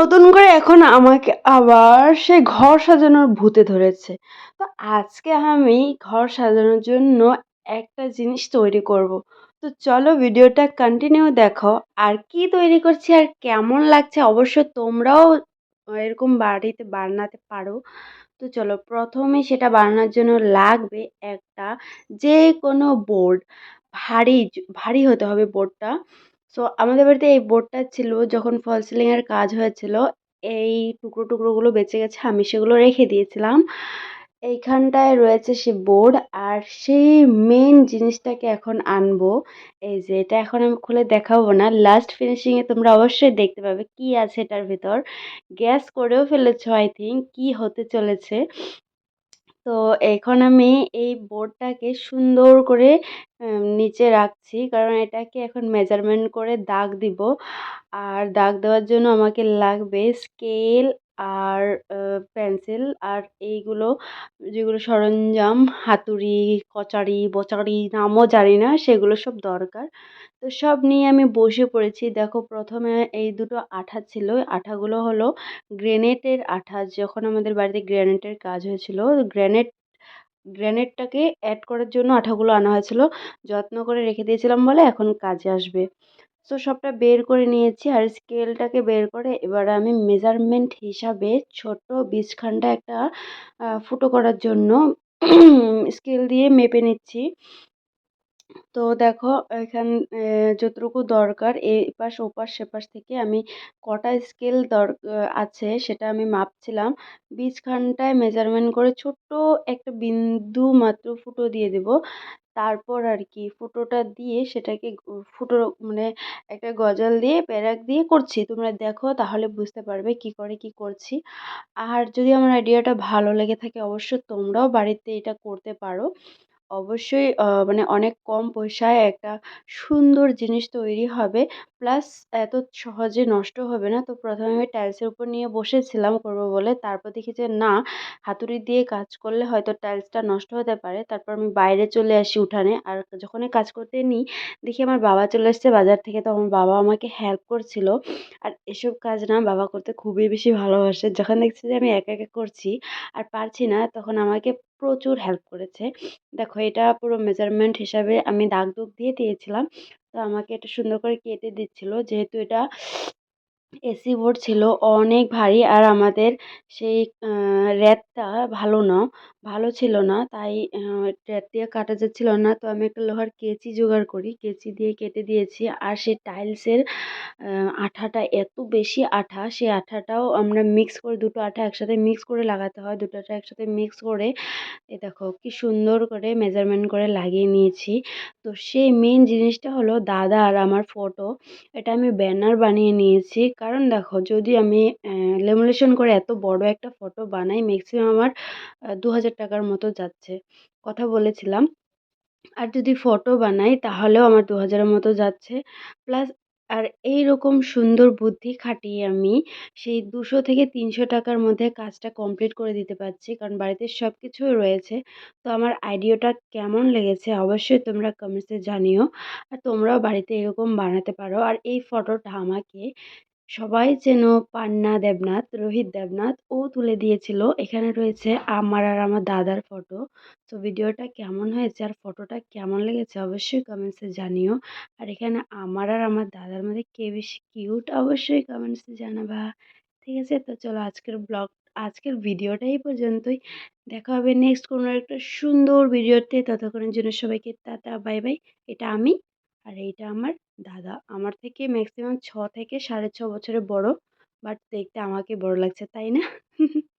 নতুন করে এখন আমাকে আবার সেই ঘর সাজানোর ভূতে ধরেছে। তো আজকে আমি ঘর সাজানোর জন্য একটা জিনিস তৈরি করব। তো চলো ভিডিওটা কন্টিনিউ দেখো, আর কি তৈরি করছি আর কেমন লাগছে অবশ্য তোমরাও এরকম বাড়িতে বানাতে পারো। তো চলো প্রথমে সেটা বানানোর জন্য লাগবে একটা যে কোনো বোর্ড ভারী ভারী হতে হবে বোর্ডটা সো আমাদের বাড়িতে এই বোর্ডটা ছিল যখন ফল সিলিংয়ের কাজ হয়েছিল, এই টুকরো টুকরোগুলো বেঁচে গেছে আমি সেগুলো রেখে দিয়েছিলাম। এইখানটায় রয়েছে সে বোর্ড আর সেই মেন জিনিসটাকে এখন আনব। এই যে এটা এখন আমি খুলে দেখাবো না। লাস্ট ফিনিশিংয়ে তোমরা অবশ্যই দেখতে পাবে কি আছে এটার ভিতর। গ্যাস করেও ফেলেছো আই থিঙ্ক কি হতে চলেছে। তো এখন আমি এই বোর্ডটাকে সুন্দর করে নিচে রাখছি। কারণ এটাকে এখন মেজারমেন্ট করে দাগ দিব। আর দাগ দেওয়ার জন্য আমাকে লাগবে স্কেল আর পেন্সিল আর এইগুলো, যেগুলো সরঞ্জাম, হাতুড়ি, কচারি, বচারি নামও জানি না, সেগুলো সব দরকার। তো সব নিয়ে আমি বসে পড়েছি। দেখো প্রথমে এই দুটো আঠা ছিল। আঠাগুলো হলো গ্রেনেটের আঠা, যখন আমাদের বাড়িতে গ্রেনেটের কাজ হয়েছিল। গ্রেনেট গ্রেনেডটাকে অ্যাড করার জন্য আঠাগুলো আনা হয়েছিল। যত্ন করে রেখে দিয়েছিলাম বলে এখন কাজে আসবে। সো সবটা বের করে নিয়েছি আর স্কেলটাকে বের করে এবার আমি মেজারমেন্ট হিসাবে ছোট বীজখানটা একটা ফুটো করার জন্য স্কেল দিয়ে মেপে নিচ্ছি। তো দেখো, এখান যতটুকু দরকার এই পাশ ওপাশ সেপাশ থেকে আমি কটা স্কেল দর আছে সেটা আমি মাপছিলাম। বীজখানটায় মেজারমেন্ট করে ছোট্ট একটা বিন্দু মাত্র ফুটো দিয়ে দেব। তারপর আর কি, ফুটোটা দিয়ে সেটাকে ফুটো মানে একটা গজাল দিয়ে, প্যারাক দিয়ে করছি। তোমরা দেখো, তাহলে বুঝতে পারবে কি করে, কি করছি। আর যদি আমার আইডিয়াটা ভালো লেগে থাকে, অবশ্য তোমরাও বাড়িতে এটা করতে পারো। অবশ্যই মানে অনেক কম পয়সায় একটা সুন্দর জিনিস তৈরি হবে। প্লাস এত সহজে নষ্ট হবে না। তো প্রথমে আমি টাইলসের উপর নিয়ে বসেছিলাম করব বলে। তারপর দেখি যে, না, হাতুড়ি দিয়ে কাজ করলে হয়তো টাইলসটা নষ্ট হতে পারে। তারপর আমি বাইরে চলে আসি উঠানে। আর যখনই কাজ করতে নিই, দেখি আমার বাবা চলে এসছে বাজার থেকে। তখন বাবা আমাকে হেল্প করছিল। আর এসব কাজ না বাবা করতে খুবই বেশি ভালোবাসে। যখন দেখছি যে, আমি একা একা করছি আর পারছি না, তখন আমাকে প্রচুর হেল্প করেছে। দেখো, এটা পুরো মেজারমেন্ট হিসাবে আমি দাগ দুগ দিয়ে দিয়েছিলাম। তো আমাকে এটা সুন্দর করে কেটে দিচ্ছিল। যেহেতু এটা এসি বোর্ড ছিল, অনেক ভারী। আর আমাদের সেই র্যাকটা ভালো না। ভালো ছিল না। তাই র্যাক দিয়ে কাটা যাচ্ছিল না, তো আমি একটা লোহার কেচি জোগাড় করি। কেচি দিয়ে কেটে দিয়েছি। আর সেই টাইলসের আঠাটা এত বেশি আঠা, সেই আঠাটাও আমরা মিক্স করে দুটো আঠা একসাথে মিক্স করে লাগাতে হয়। দুটো আঠা একসাথে মিক্স করে, এ দেখো কি সুন্দর করে মেজারমেন্ট করে লাগিয়ে নিয়েছি। তো সেই মেন জিনিসটা হলো দাদা আর আমার ফটো। এটা আমি ব্যানার বানিয়ে নিয়েছি। কারণ দেখো, যদি আমি লেমুলেশন করে এত বড় একটা ফটো বানাই ম্যাক্সিমাম আমার দু হাজার টাকার মতো যাচ্ছে। কথা বলেছিলাম। আর যদি ফটো বানাই তাহলেও আমার দু হাজারের মতো যাচ্ছে। প্লাস আর এই রকম সুন্দর বুদ্ধি খাটিয়ে আমি সেই দুশো থেকে তিনশো টাকার মধ্যে কাজটা কমপ্লিট করে দিতে পারছি। কারণ বাড়িতে সব কিছুই রয়েছে। তো আমার আইডিয়াটা কেমন লেগেছে অবশ্যই তোমরা কমেন্টসে জানিও। আর তোমরাও বাড়িতে এরকম বানাতে পারো। আর এই ফটোটা আমাকে সবাই যেন পান্না দেবনাথ, রোহিত দেবনাথ ও তুলে দিয়েছিল। এখানে রয়েছে আমার আর আমার দাদার ফটো তো ভিডিওটা কেমন হয়েছে আর ফটোটা কেমন লেগেছে অবশ্যই কমেন্টসে জানিও। আর এখানে আমার আর আমার দাদার মধ্যে কে বেশি কিউট অবশ্যই কমেন্টসে জানাবা। ঠিক আছে? তো চলো আজকের ব্লগ আজকের ভিডিওটা এই পর্যন্তই। দেখা হবে নেক্সট কোনো একটা সুন্দর ভিডিওতে ততক্ষণের জন্য সবাইকে টাটা বাই বাই এটা আমি আর এইটা আমার দাদা। আমার থেকে ম্যাক্সিমাম ছ থেকে সাড়ে ছ বছরের বড় বাট দেখতে আমাকে বড় লাগছে, তাই না?